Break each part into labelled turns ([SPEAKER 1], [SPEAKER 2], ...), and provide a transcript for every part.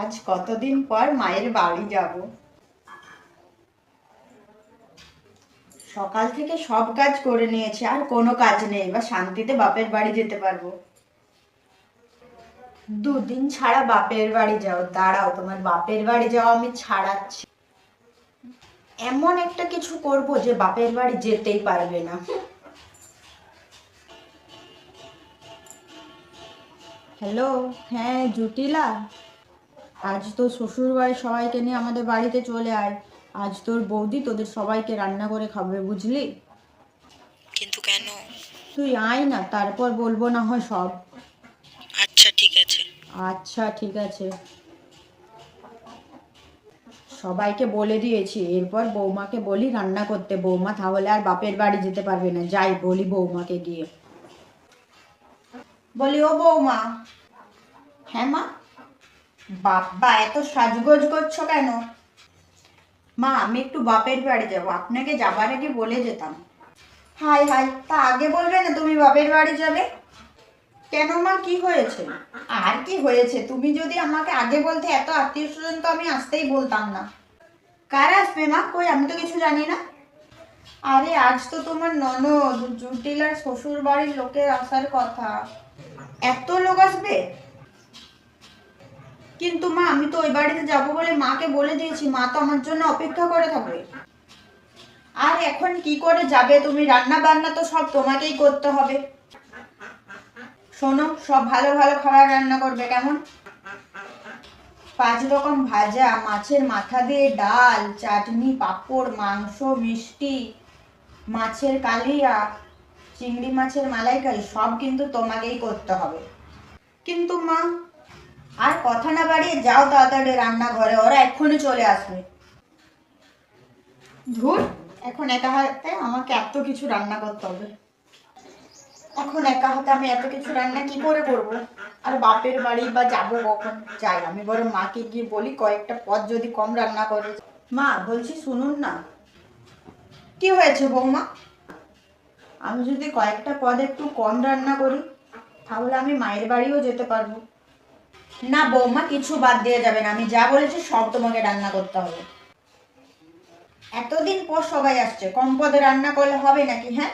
[SPEAKER 1] আজ কতদিন পর মায়ের বাড়ি যাব? সকাল থেকে সব কাজ করে নিয়েছি, আর কোনো কাজ নেই। এবার শান্তিতে বাপের বাড়ি যেতে পারব। দুদিন ছাড়া বাপের বাড়ি যাও। দাঁড়াও, তোমার বাপের বাড়ি যাও আমি ছাড়াচ্ছি। এমন একটা কিছু করব যে বাপের বাড়ি যেতেই পারবে না। হ্যালো হ্যাঁ জুটিলা? আজ তো শ্বশুরবাড়ির সবাইকে নিয়ে আমাদের বাড়িতে চলে আয়। আজ তোর বৌদি তোদের সবাইকে রান্না করে খাবে বুঝলি?
[SPEAKER 2] কিন্তু কেন?
[SPEAKER 1] তুই আয় না তারপর বলব না হয় সব।
[SPEAKER 2] আচ্ছা ঠিক আছে।
[SPEAKER 1] আচ্ছা ঠিক আছে। সবাইকে বলে দিয়েছি এরপর বৌমাকে বলি রান্না করতে। বৌমা তাহলে আর বাপের বাড়ি যেতে পারবে না। যাই বলি বৌমাকে গিয়ে। বলি ও বৌমা। হ্যাঁ মা? বাবা এত সাজগোজ করছ কেন? মা, আমি একটু বাপের বাড়ি যাব। আপনাকে যাবার আগে বলে যেতাম। হাই হাই, তা আগে বলবে না তুমি বাপের বাড়ি যাবে? কেন মা, কি হয়েছে? আর কি হয়েছে? তুমি যদি আমাকে আগে বলতে এত আত্মীয় স্বজন, তো আমি আসতেই বলতাম না। কার আসবে মা? কই? আমি তো কিছু জানি না। আরে, আজ তো তোমার ননদ জুটিলার শ্বশুর বাড়ির লোকের আসার কথা। এত লোক আসবে? কিন্তু মা, আমি তো ওই বাড়িতে যাব বলে মাকে বলে দিয়েছি। মা তো আমার জন্য অপেক্ষা করে থাকবে। আর এখন কি করে যাবে তুমি? রান্না বান্না তো সব তোমাকেই করতে হবে। শোনো, সব ভালো ভালো খাবার রান্না করবে, কেমন? পাঁচ রকম ভাজা, মাছের মাথা দিয়ে ডাল, চাটনি, পাঁপড়, মাংস, মিষ্টি, মাছের কালিয়া, চিংড়ি মাছের মালাইকারি, সব কিন্তু তোমাকেই করতে হবে। কিন্তু মা আর কথা না বাড়িয়ে যাও তাড়াতাড়ি রান্নাঘরে, ওরা এক্ষুনি চলে আসবে। ধুর, এখন একা হাতে আমাকে এত কিছু রান্না করতে হবে। এখন একা হাতে আমি এত কিছু রান্না কি করে করব? আর বাপের বাড়ি বা যাব কখন? যাই, আমি বরং মাকে গিয়ে বলি, কয়েকটা পদ যদি কম রান্না করে। মা, বলছি শুনুন না। কি হয়েছে বৌমা? আমি যদি কয়েকটা পদ একটু কম রান্না করি, তাহলে আমি মায়ের বাড়িও যেতে পারব। না বৌমা, কিছু বাদ দিয়ে যাবে না। আমি যা বলেছি সব তোমাকে রান্না করতে হবে। এতদিন পর সবাই আসছে। কম পদে রান্না করলে হবে নাকি হ্যাঁ?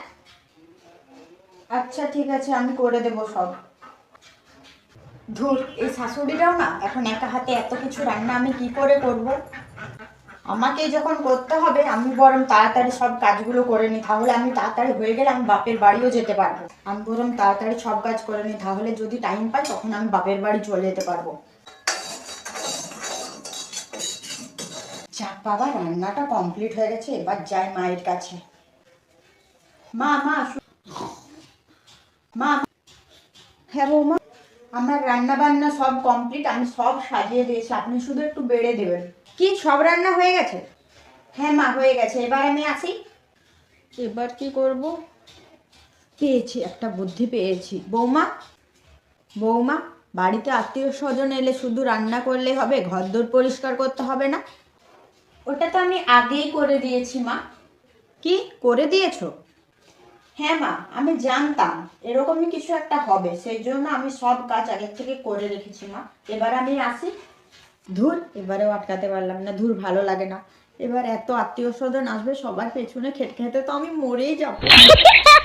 [SPEAKER 1] আচ্ছা ঠিক আছে, আমি করে দেব সব। ধুর, এই শাশুড়িরাও না এখন একা হাতে এত কিছু রান্না আমি কি করে করব? আমাকে যখন করতে হবে, আমি বরং তাড়াতাড়ি সব কাজগুলো করে নিই তাহলে আমি তাড়াতাড়ি হয়ে গেলে আমি বাপের বাড়িও যেতে পারব। আমি বরং তাড়াতাড়ি সব কাজ করে নিই তাহলে যদি টাইম পাই, তখন আমি বাপের বাড়ি চলে যেতে পারব। বাবা, রান্নাটা কমপ্লিট হয়ে গেছে, এবার যাই মায়ের কাছে। মা মা মা হ্যাঁ বৌমা। আমার রান্না বান্না সব কমপ্লিট আমি সব সাজিয়ে দিয়েছি, আপনি শুধু একটু বেড়ে দেবেন। কি সব রান্না হয়ে গেছে? হ্যাঁ মা হয়ে গেছে। এবার আমি আসি। এবার কি করব? পেয়েছি একটা বুদ্ধি পেয়েছি। বৌমা? বৌমা বাড়িতে আত্মীয় স্বজন এলে শুধু রান্না করলে হবে ঘরদোর পরিষ্কার করতে হবে না? ওটা তো আমি আগেই করে দিয়েছি মা। কি? করে দিয়েছ? হ্যাঁ মা আমি জানতাম। এরকমই কিছু একটা হবে। সেই জন্য আমি সব কাজ আগের থেকে করে রেখেছি মা। এবার আমি আসি। ধুর, এবারেও আটকাতে পারলাম না, ধুর, ভালো লাগে না। এবার এত আত্মীয় স্বজন আসবে, সবার পেছনে খেতে খেতে তো আমি মরেই যাব।